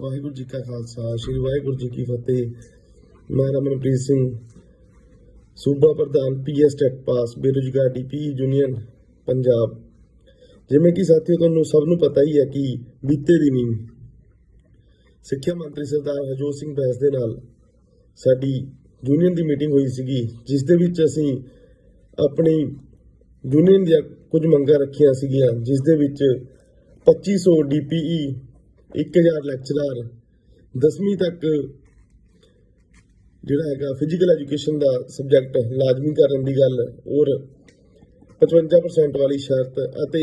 ਵਾਹਿਗੁਰੂ ਜੀ ਕਾ ਖਾਲਸਾ, ਸ੍ਰੀ ਵਾਹਿਗੁਰੂ ਜੀ ਕੀ ਫਤਿਹ। ਮੈਂ ਰਮਨਪ੍ਰੀਤ ਸਿੰਘ, ਸੂਬਾ ਪ੍ਰਧਾਨ ਪੀਐਸ ਟੈਕ ਪਾਸ, ਬੇਰੁਜ਼ਗਾਰ ਡੀਪੀ ਯੂਨੀਅਨ, ਪੰਜਾਬ। ਜਿਵੇਂ ਕਿ ਸਾਥੀਓ, ਤੁਹਾਨੂੰ ਸਭ ਨੂੰ ਪਤਾ ਹੀ ਹੈ ਕਿ ਬੀਤੇ ਦਿਨੀ ਸਿੱਖਿਆ ਮੰਤਰੀ ਸਰਦਾਰ ਹਰਜੋਤ ਸਿੰਘ ਬੈਂਸ ਦੇ ਨਾਲ ਸਾਡੀ ਯੂਨੀਅਨ ਦੀ ਮੀਟਿੰਗ ਹੋਈ ਸੀਗੀ, ਜਿਸ ਦੇ ਵਿੱਚ ਅਸੀਂ ਆਪਣੀ ਯੂਨੀਅਨ ਦੀਆਂ ਕੁਝ ਮੰਗਾਂ ਰੱਖੀਆਂ ਸੀਗੀਆਂ, ਜਿਸ ਦੇ ਵਿੱਚ 2500 ਡੀਪੀਈ 1000 ਲੈਕਚਰਰ 10ਵੀਂ ਤੱਕ ਜਿਹੜਾ ਹੈਗਾ ਫਿਜ਼ੀਕਲ ਐਜੂਕੇਸ਼ਨ ਦਾ ਸਬਜੈਕਟ ਲਾਜ਼ਮੀ ਕਰਨ ਦੀ ਗੱਲ ਔਰ 55% ਵਾਲੀ ਸ਼ਰਤ ਅਤੇ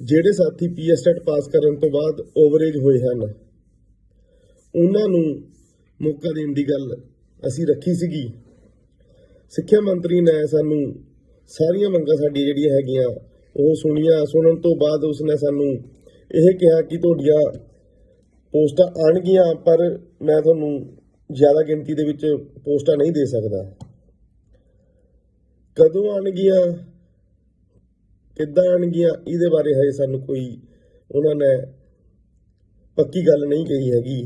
ਜਿਹੜੇ ਸਾਥੀ ਪੀਐਸਟੈਟ ਪਾਸ ਕਰਨ ਤੋਂ ਬਾਅਦ ਓਵਰੇਜ ਹੋਏ ਹਨ, ਉਹਨਾਂ ਨੂੰ ਮੌਕਾ ਦੇਣ ਦੀ ਗੱਲ ਅਸੀਂ ਰੱਖੀ ਸੀਗੀ। ਸਿੱਖਿਆ ਮੰਤਰੀ ਨੇ ਸਾਨੂੰ ਸਾਰੀਆਂ ਮੰਗਾਂ ਸਾਡੀਆਂ ਜਿਹੜੀਆਂ ਹੈਗੀਆਂ ਉਹ ਸੁਣੀਆਂ, ਸੁਣਨ ਤੋਂ ਬਾਅਦ ਉਸਨੇ ਸਾਨੂੰ ਇਹ ਕਿਹਾ ਕਿ ਤੁਹਾਡੀਆਂ ਪੋਸਟਾਂ ਆਣਗੀਆਂ ਪਰ ਮੈਂ ਤੁਹਾਨੂੰ ਜ਼ਿਆਦਾ ਗਿਣਤੀ ਦੇ ਵਿੱਚ ਪੋਸਟਾਂ ਨਹੀਂ ਦੇ ਸਕਦਾ। ਕਦੋਂ ਆਣਗੀਆਂ ਕਿੱਦਾਂ ਆਣਗੀਆਂ ਇਹਦੇ ਬਾਰੇ ਹਜੇ ਸਾਨੂੰ ਕੋਈ ਉਹਨਾਂ ਨੇ ਪੱਕੀ ਗੱਲ ਨਹੀਂ ਕਹੀ ਹੈਗੀ।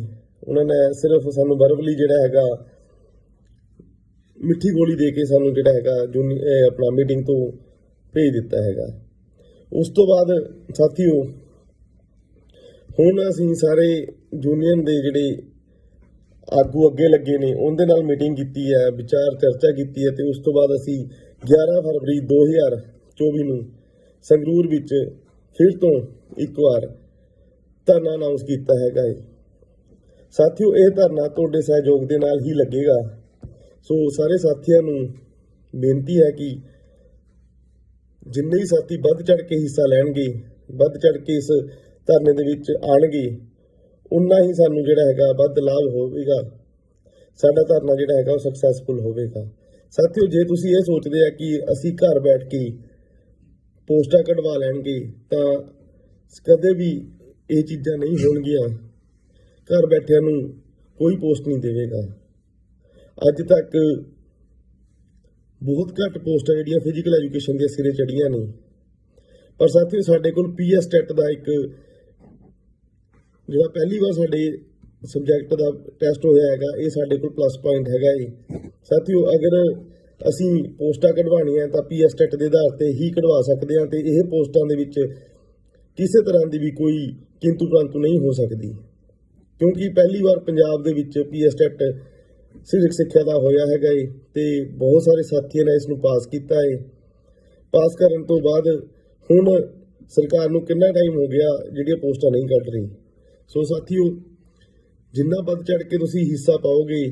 ਉਹਨਾਂ ਨੇ ਸਿਰਫ ਸਾਨੂੰ ਵਰਬਲੀ ਜਿਹੜਾ ਹੈਗਾ, ਮਿੱਠੀ ਗੋਲੀ ਦੇ ਕੇ ਸਾਨੂੰ ਜਿਹੜਾ ਹੈਗਾ, ਜੂਨੀ ਆਪਣਾ ਮੀਟਿੰਗ ਤੋਂ ਭੇਜ ਦਿੱਤਾ ਹੈਗਾ। ਉਸ ਤੋਂ ਬਾਅਦ ਸਾਥੀਓ ਹੁਣ ਅਸੀਂ ਸਾਰੇ ਯੂਨੀਅਨ ਦੇ ਜਿਹੜੇ ਆਗੂ ਅੱਗੇ ਲੱਗੇ ਨੇ, ਉਹਦੇ ਨਾਲ ਮੀਟਿੰਗ ਕੀਤੀ ਹੈ, ਵਿਚਾਰ ਚਰਚਾ ਕੀਤੀ ਹੈ ਤੇ ਉਸ ਤੋਂ ਬਾਅਦ ਅਸੀਂ 11 ਫਰਵਰੀ 2024 ਨੂੰ ਸੰਗਰੂਰ ਵਿੱਚ ਫਿਰ ਤੋਂ ਇੱਕ ਵਾਰ ਧਰਨਾ ਅਨਾਉਂਸ ਕੀਤਾ ਹੈਗਾ ਹੈ। ਸਾਥੀਓ, ਇਹ ਧਰਨਾ ਤੁਹਾਡੇ ਸਹਿਯੋਗ ਦੇ ਨਾਲ ਹੀ ਲੱਗੇਗਾ। ਸੋ ਸਾਰੇ ਸਾਥੀਆਂ ਨੂੰ ਬੇਨਤੀ ਹੈ ਕਿ ਜਿੰਨੇ ਵੀ ਸਾਥੀ ਵੱਧ ਚੜ ਕੇ ਹਿੱਸਾ ਲੈਣਗੇ, ਵੱਧ ਚੜ ਕੇ ਇਸ ਧਰਨੇ ਦੇ ਵਿੱਚ ਆਣਗੇ ਉਨਾ ਹੀ ਸਾਨੂੰ ਜਿਹੜਾ ਹੈਗਾ ਵੱਧ ਲਾਭ ਹੋਵੇਗਾ। ਸਾਡਾ ਧਰਨਾ ਜਿਹੜਾ ਹੈਗਾ ਉਹ ਸਕਸੈਸਫੁਲ ਹੋਵੇਗਾ। ਸਾਥੀਓ, ਜੇ ਤੁਸੀਂ ਇਹ ਸੋਚਦੇ ਆ ਕਿ ਅਸੀਂ ਘਰ ਬੈਠ ਕੇ ਪੋਸਟਾਂ ਕਢਵਾ ਲੈਣਗੇ, ਤਾਂ ਕਦੇ ਵੀ ਇਹ ਚੀਜ਼ਾਂ ਨਹੀਂ ਹੋਣਗੀਆਂ। ਘਰ ਬੈਠਿਆਂ ਨੂੰ ਕੋਈ ਪੋਸਟ ਨਹੀਂ ਦੇਵੇਗਾ। ਅੱਜ ਤੱਕ ਬਹੁਤ ਘੱਟ ਪੋਸਟਾਂ ਜਿਹੜੀਆਂ ਫਿਜ਼ੀਕਲ ਐਜੂਕੇਸ਼ਨ ਦੀਆਂ ਸਿਰੇ ਚੜੀਆਂ ਨੇ। ਪਰ ਸਾਥੀਓ, ਸਾਡੇ ਕੋਲ ਪੀਐਸ ਟੈਟ ਦਾ ਇੱਕ ਜਿਹੜਾ ਪਹਿਲੀ ਵਾਰ ਸਾਡੇ ਸਬਜੈਕਟ ਦਾ ਟੈਸਟ ਹੋਇਆ ਹੈਗਾ, ਇਹ ਸਾਡੇ ਕੋਲ ਪਲੱਸ ਪੁਆਇੰਟ ਹੈਗਾ ਇਹ ਸਾਥੀਓ, ਅਗਰ ਅਸੀਂ ਪੋਸਟਾਂ ਕਢਵਾਉਣੀਆਂ, ਤਾਂ ਪੀਐਸ ਟੈਟ ਦੇ ਆਧਾਰ ਤੇ ਹੀ ਕਢਵਾ ਸਕਦੇ ਹਾਂ ਤੇ ਇਹ ਪੋਸਟਾਂ ਦੇ ਵਿੱਚ ਕਿਸੇ ਤਰ੍ਹਾਂ ਦੀ ਵੀ ਕੋਈ ਕਿੰਤੂ ਪ੍ਰੰਤੂ ਨਹੀਂ ਹੋ ਸਕਦੀ। ਕਿਉਂਕਿ ਪਹਿਲੀ ਵਾਰ ਪੰਜਾਬ ਦੇ ਵਿੱਚ ਪੀਐਸ ਟੈਟ ਸਿਵਿਕ ਸਿੱਖਿਆ ਦਾ ਹੋਇਆ ਹੈਗਾ ਏ ਤੇ ਬਹੁਤ ਸਾਰੇ ਸਾਥੀਆਂ ਨੇ ਇਸ ਨੂੰ ਪਾਸ ਕੀਤਾ ਏ। ਪਾਸ ਕਰਨ ਤੋਂ ਬਾਅਦ ਹੁਣ ਸਰਕਾਰ ਨੂੰ ਕਿੰਨਾ ਟਾਈਮ ਹੋ ਗਿਆ ਜਿਹੜੀਆਂ ਪੋਸਟਾਂ ਨਹੀਂ ਕੱਢ ਰਹੀ? ਸੋ ਸਾਥੀਓ, ਜਿੰਨਾ ਵੱਧ ਚੜ ਕੇ ਤੁਸੀਂ ਹਿੱਸਾ ਪਾਓਗੇ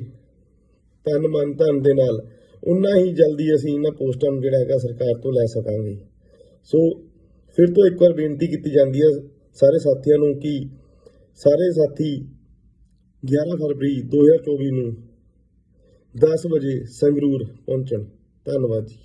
ਤਨ ਮਨ ਧਨ ਦੇ ਨਾਲ ਉਨਾ ਹੀ ਜਲਦੀ ਅਸੀਂ ਇਹਨਾਂ ਪੋਸਟਾਂ ਨੂੰ ਜਿਹੜਾ ਹੈਗਾ ਸਰਕਾਰ ਤੋਂ ਲੈ ਸਕਾਂਗੇ। ਸੋ ਫਿਰ ਤੋਂ ਇੱਕ ਵਾਰ ਬੇਨਤੀ ਕੀਤੀ ਜਾਂਦੀ ਹੈ ਸਾਰੇ ਸਾਥੀਆਂ ਨੂੰ ਕਿ ਸਾਰੇ ਸਾਥੀ 11 ਫਰਵਰੀ 2024 ਨੂੰ 10 ਵਜੇ ਸੰਗਰੂਰ ਪਹੁੰਚਣ। ਧੰਨਵਾਦ ਜੀ।